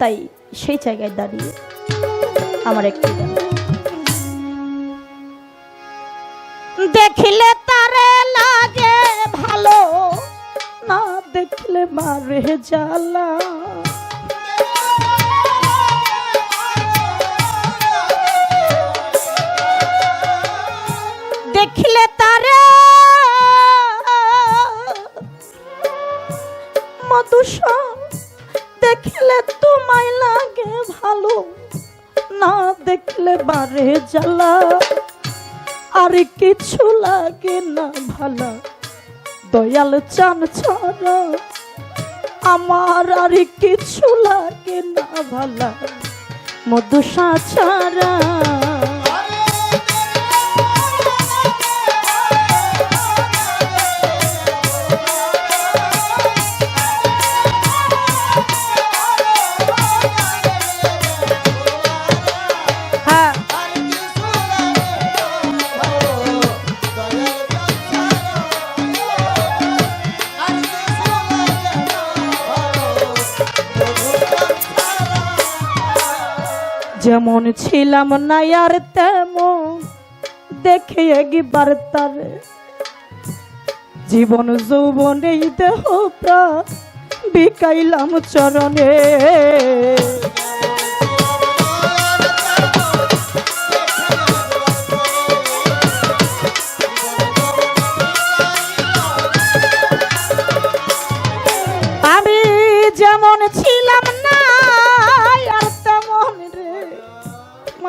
তাই সেই জায়গায় দাঁড়িয়ে আমার একটি দেখিলে তারে লাগে ভালো না দেখলে মারে জ্বালা। বারে জ্বালা, আর কিছু লাগে না ভালো। দয়াল চান ছাড়া, আমার আর কিছু লাগে না ভালো। মধুসা ছাড়া যেমন ছিলাম না আর তেমন দেখে একবার তার জীবন যৌবনে দেহ প্রা বিকাইলাম চরণে।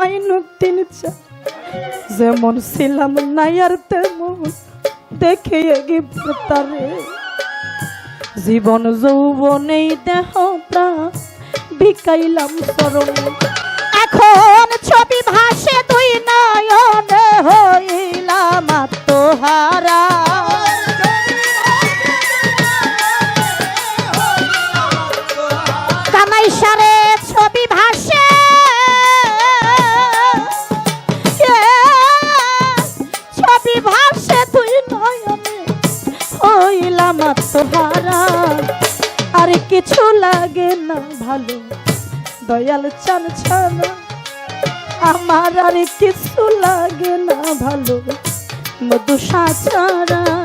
মাইনুদ্দিন যেমন ছিলাম না আর তেমন দেখে তারে জীবন যৌবনেই দেহ, প্রাণ বিকাইলাম চরণে। এখন ছবি ভাসে দুই নয়নে। আত্মহারা আর কিছু লাগে না ভালো, দয়াল চান ছাড়া আমার আর কিছু লাগে না ভালো, মধু সাচারা।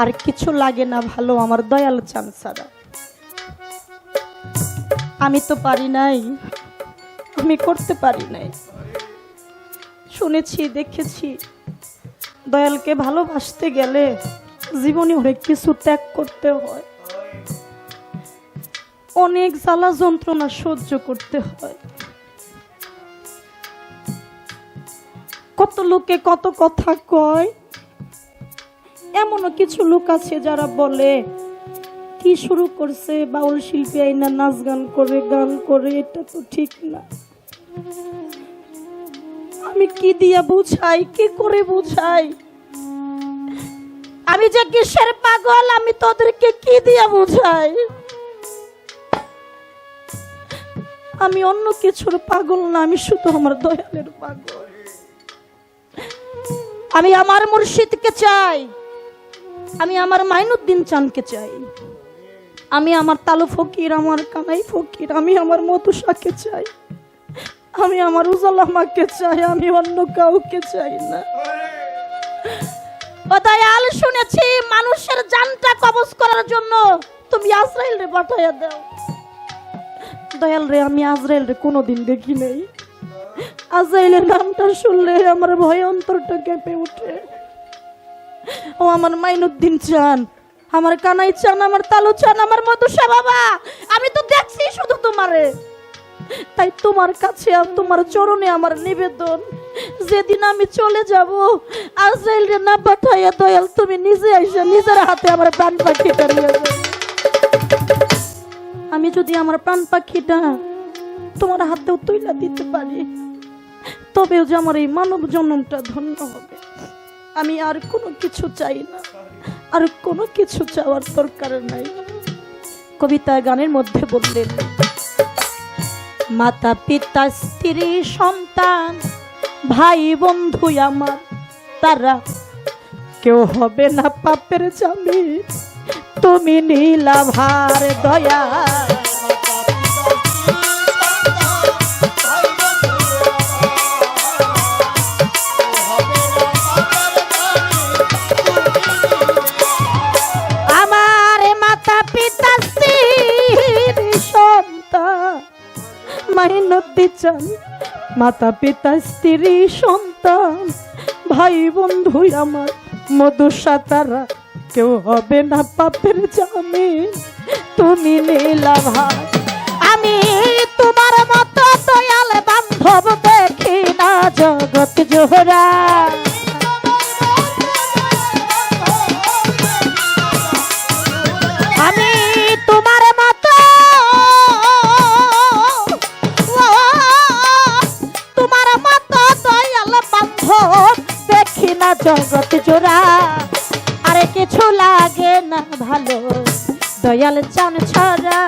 আর কিছু লাগে না ভালো, আমার দয়াল চান ছাড়া। আমি তো পারি নাই, আমি করতে পারি নাই। শুনেছি, দেখেছি, দয়ালকে ভালোবাসতে গেলে জীবনে অনেক কিছু ত্যাগ করতে হয়। অনেক জ্বালা যন্ত্রণা সহ্য করতে হয়। কত লোকে কত কথা কয় এমনও কিছু লোক আছে যারা বলে, কি শুরু করছে? বাউল শিল্পী আইনা নাচ গান করে গান করে, এটা তো ঠিক না। আমি কি দিয়া বুঝাই? কি করে বুঝাই? আমি যে কিসের পাগল, আমি তোদেরকে কি দিয়া বুঝাই? আমি অন্য কিছুর পাগল না, আমি শুধু আমার দয়ালের পাগল। আমি আমার মুর্শিদকে চাই। আমি আমার মাইনুদ্দিন চানকে চাই। আমি আমার তালু ফকির, আমার কানাই ফকির, আমি আমার মতুসাকে চাই। আমি আমার উজালামাকে চাই, আমি অন্য কাউকে চাই না। দয়াল, শুনেছি মানুষের জানটা কবজ করার জন্য তুমি আজরাইল রে পাঠাইয়া দাও। দয়াল রে, আমি আজরাইল রে কোনোদিন দেখি নাই। আজরাইলের নামটা শুনলে আমার ভয় অন্তরটা কেঁপে ওঠে ও আমার মাইনুদ্দিন চান, আমার কানাই চান, আমার তালু চান, আমার মধুসা বাবা। আমি তো দেখছি শুধু তোমারে। তাই তোমার কাছে আর তোমার চরণে আমার নিবেদন। যেদিন আমি চলে যাব আজরাইল রে না পাঠাইয়া দয়াল, তুমি নিজে আইসা নিজের হাতে আমার প্রাণ পাখিটা আমি যদি আমার প্রাণ পাখিটা তোমার হাতেও তুইলা দিতে পারি, তবেও যে আমার এই মানব জন্মটা ধন্য হবে। আমি আর কোনো কিছু চাই না। আর কোনো কিছু চাওয়ার দরকার নাই। কবিতা গানের মধ্যে বললেন, মাতা পিতা, স্ত্রী, সন্তান, ভাই, বন্ধু আমার, তারা কেউ হবে না পাপের জামি তুমি নীলাভার দয়া চান মাতা পিতা, স্ত্রী, সন্তান, ভাই, বন্ধু, আমার মধু সাতারা, কেউ হবে না পাপের জামে। তুমি নীলা ভাই, আমি তোমার মতো দয়াল বান্ধব দেখি না জগৎ জোহরা। জগৎ জোড়া, আরে কিছু লাগে না ভালো। দয়াল চান ছাড়া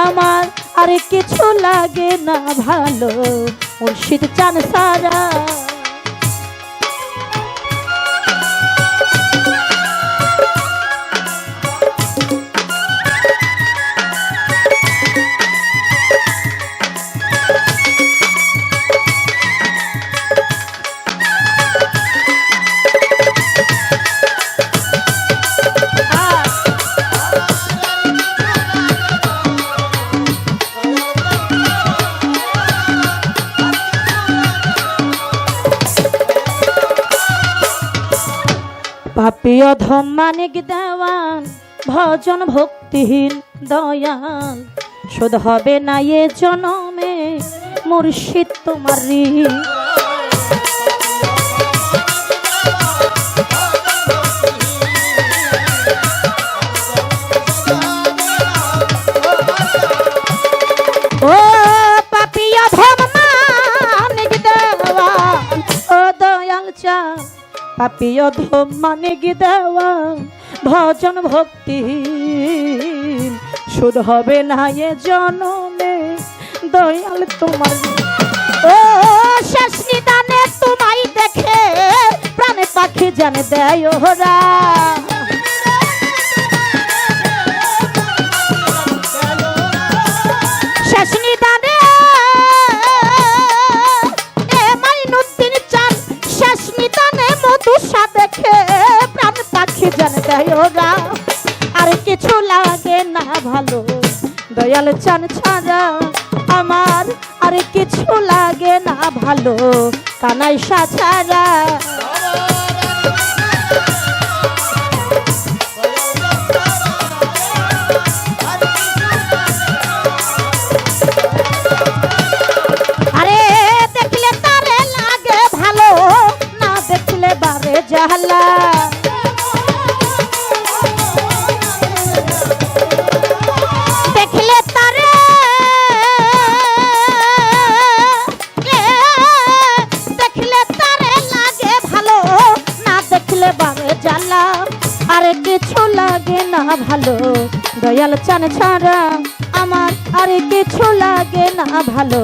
আমার আরে কিছু লাগে না ভালো। মুর্শিদ চান সারা। পাপিয় মানিক দেওয়ান ভজন ভক্তিহীন দয়াল শোধ হবে না এ জনমে মুর্শিদ তোমার ঋণ। পাপিয়া গি দেওয়া, ভজন ভক্তি। শুধু হবে না এ জনমে, দয়াল তোমার। ও, শেষ নিদানে তোমায় দেখে প্রাণে পাখি জানে দেয় ওরা। দয়াল চান ছাড়া আমার আর কিছু লাগে না ভালো। কানাই ছাড়া আরে কিছু লাগে না ভালো। দয়াল চান ছাড়া আমার আরে কিছু লাগে না ভালো।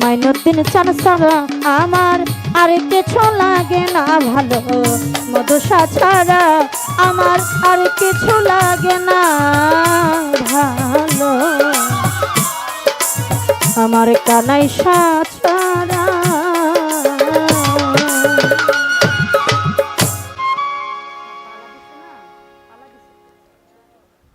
মাইনুদ্দিন চান ছাড়া আমার আরে কিছু লাগে না ভালো। মধুসা ছাড়া আমার আর কিছু লাগে না ভালো। আমার কানাই ছাড়া